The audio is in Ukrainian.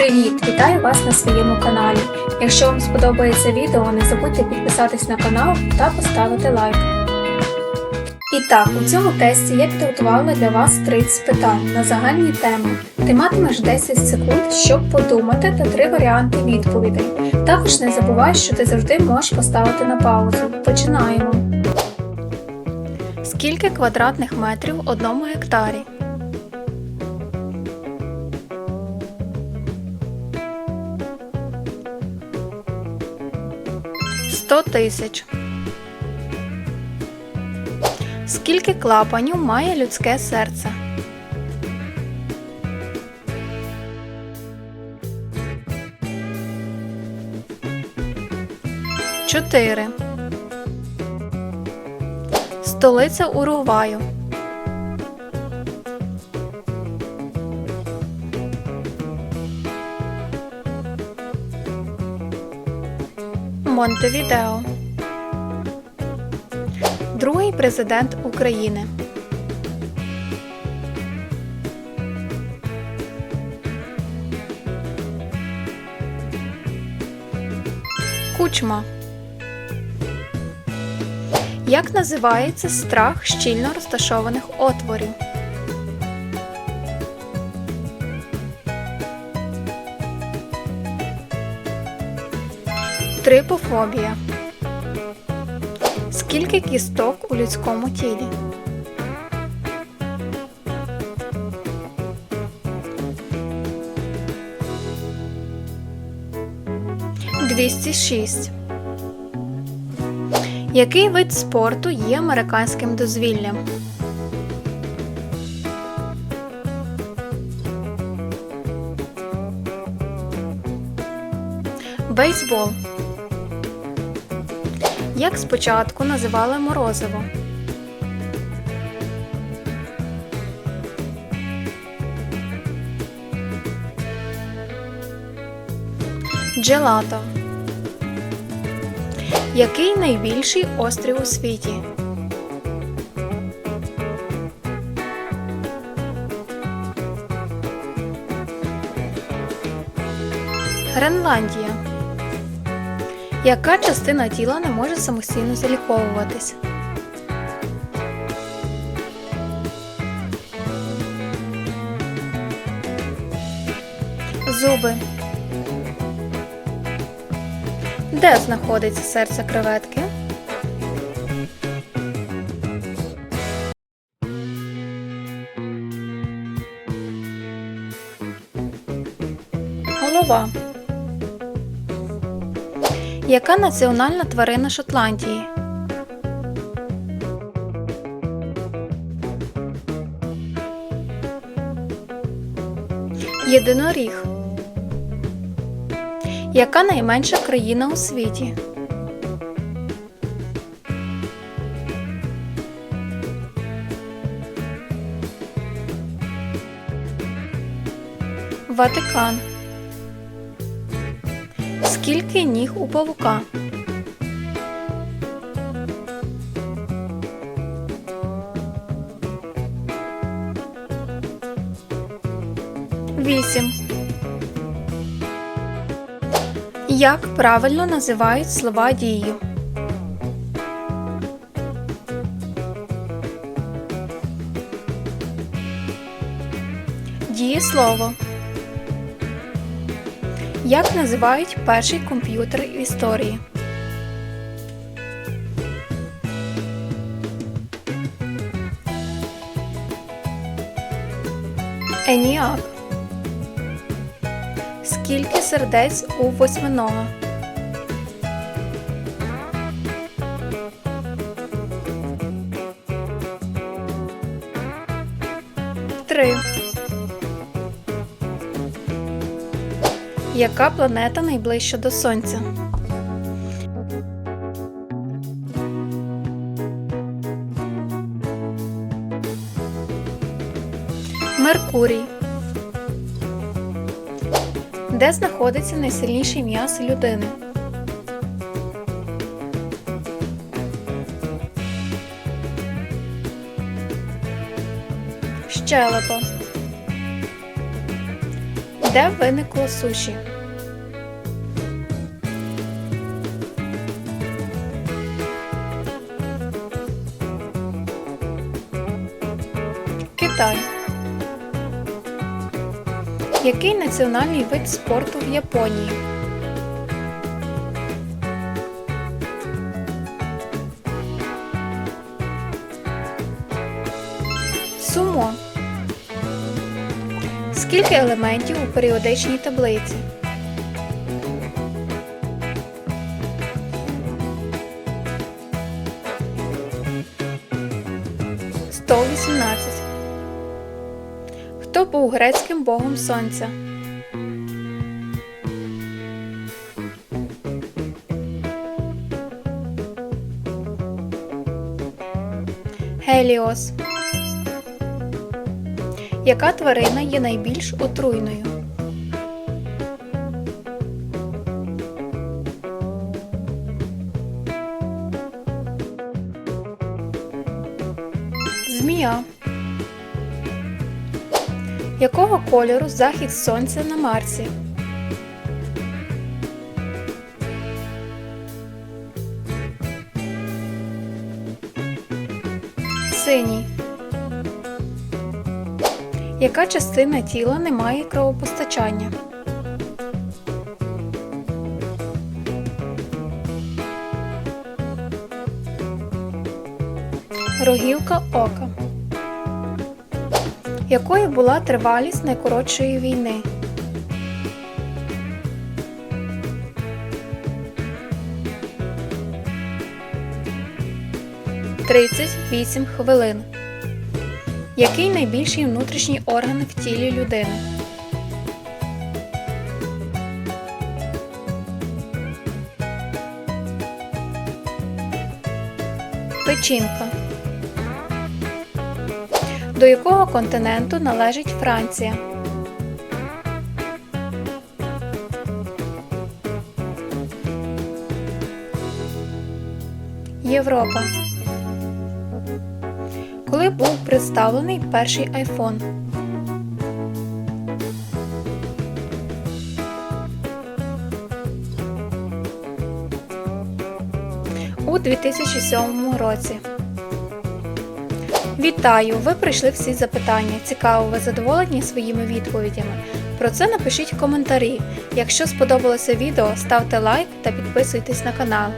Привіт! Вітаю вас на своєму каналі. Якщо вам сподобається відео, не забудьте підписатись на канал та поставити лайк. І так, у цьому тесті я підготувала для вас 30 питань на загальні теми. Ти матимеш 10 секунд, щоб подумати та три варіанти відповідей. Також не забувай, що ти завжди можеш поставити на паузу. Починаємо. Скільки квадратних метрів в одному гектарі? Сто тисяч. Скільки клапанів має людське серце? Чотири. Столиця Уругваю. Монтевідео. Другий президент України. Кучма. Як називається страх щільно розташованих отворів? Трипофобія. Скільки кісток у людському тілі? Двісті шість. Який вид спорту є американським дозвіллям? Бейсбол. Як спочатку називали морозиво? Джелато. Який найбільший острів у світі? Гренландія. Яка частина тіла не може самостійно заліковуватись? Зуби. Де знаходиться серце креветки? Голова. Яка національна тварина Шотландії? Єдиноріг. Яка найменша країна у світі? Ватикан. Скільки ніг у павука? Вісім. Як правильно називають слова дії? Дієслово. Як називають перший комп'ютер в історії? Еніак. Скільки сердець у восьминога? Три. Яка планета найближча до Сонця? Меркурій. Де знаходиться найсильніший м'яз людини? Щелепа. Де виникло суші? Китай. Який національний вид спорту в Японії? Сумо. Скільки елементів у періодичній таблиці? Сто вісімнадцять. Хто був грецьким богом сонця? Геліос. Яка тварина є найбільш отруйною? Змія. Якого кольору захід сонця на Марсі? Синій. Яка частина тіла не має кровопостачання? Рогівка ока. Якою була тривалість найкоротшої війни? Тридцять вісім хвилин. Який найбільший внутрішній орган в тілі людини? Печінка. До якого континенту належить Франція? Європа. Коли був представлений перший iPhone? У 2007 році. Вітаю! Ви прийшли всі запитання. Цікаво, ви задоволені своїми відповідями? Про це напишіть в коментарі. Якщо сподобалося відео, ставте лайк та підписуйтесь на канал.